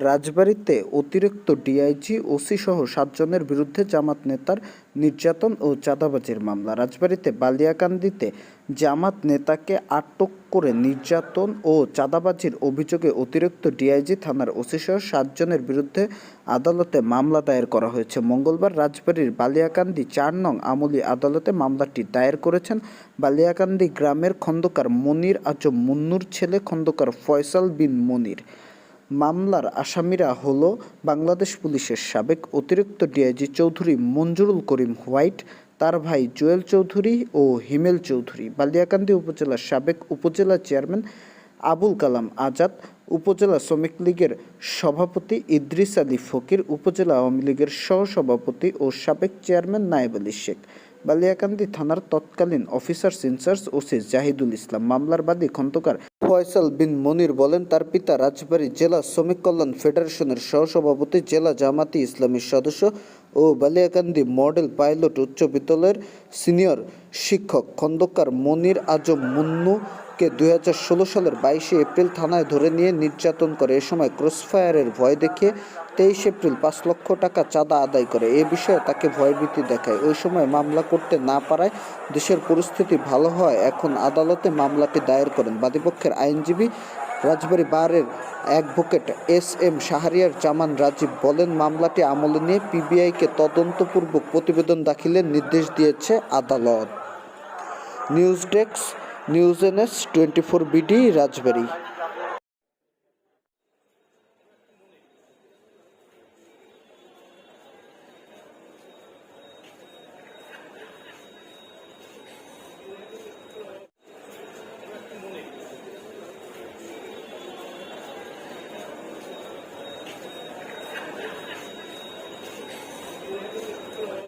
রাজবাড়ীতে অতিরিক্ত DIG OC সহ সাতজনের বিরুদ্ধে জামাত নেতার নির্যাতন ও চাঁদাবাজির মামলা। রাজবাড়ীতে বালিয়াকান্দিতে জামাত নেতাকে আটক করে নির্যাতন ও চাঁদাবাজির অভিযোগে অতিরিক্ত ডিআইজি থানার ওসি সহ সাতজনের বিরুদ্ধে আদালতে মামলা দায়ের করা হয়েছে। মঙ্গলবার রাজবাড়ীর বালিয়াকান্দি চার নং আমলি আদালতে মামলাটি দায়ের করেছেন বালিয়াকান্দি গ্রামের খন্দকার মনির আজম মুন্নুর ছেলে খন্দকার ফয়সাল বিন মনির। মামলার আসামিরা হল বাংলাদেশ পুলিশের সাবেক অতিরিক্ত D I G Chowdhury Manjurul Karim white, তার ভাই জুয়েল চৌধুরী ও হিমেল চৌধুরী। বালিয়াকান্দি উপজেলার সাবেক উপজেলা চেয়ারম্যান আবুল কালাম আজাদ, উপজেলা শ্রমিক লীগের সভাপতি ইদ্রিস আলী ফকির, উপজেলা আওয়ামী লীগের সহসভাপতি ও সাবেক চেয়ারম্যান নায়েব আলী শেখ। বালিয়াকান্দি থানার তৎকালীন officer in charge O C Jahidul Islam মামলার বাদী খন্দকার ফয়সাল বিন মনির বলেন, তার পিতা রাজবাড়ী জেলা শ্রমিক কল্যাণ ফেডারেশনের সহসভাপতি, জেলা জামাতি ইসলামীর সদস্য ও বালিয়াকান্দি মডেল পাইলট উচ্চ বিদ্যালয়ের সিনিয়র শিক্ষক খন্দকার মনির আজম মুন্নুকে দুই সালের বাইশে এপ্রিল থানায় ধরে নিয়ে নির্যাতন করে। এ সময় ক্রসফায়ারের ভয় দেখিয়ে তেইশ এপ্রিল পাঁচ লক্ষ টাকা চাঁদা আদায় করে। এ বিষয়ে তাকে ভয়ভীতি দেখায়। ওই সময় মামলা করতে না পারায় দেশের পরিস্থিতি ভালো হয় এখন আদালতে মামলাটি দায়ের করেন। বাদীপক্ষের আইনজীবী রাজবাড়ী বারের advocate S M Shahriar Zaman Rajib বলেন, মামলাটি আমলে নিয়ে পিবিআইকে তদন্তপূর্বক প্রতিবেদন দাখিলের নির্দেশ দিয়েছে আদালত। News desk news N S twenty four B D Rajbari.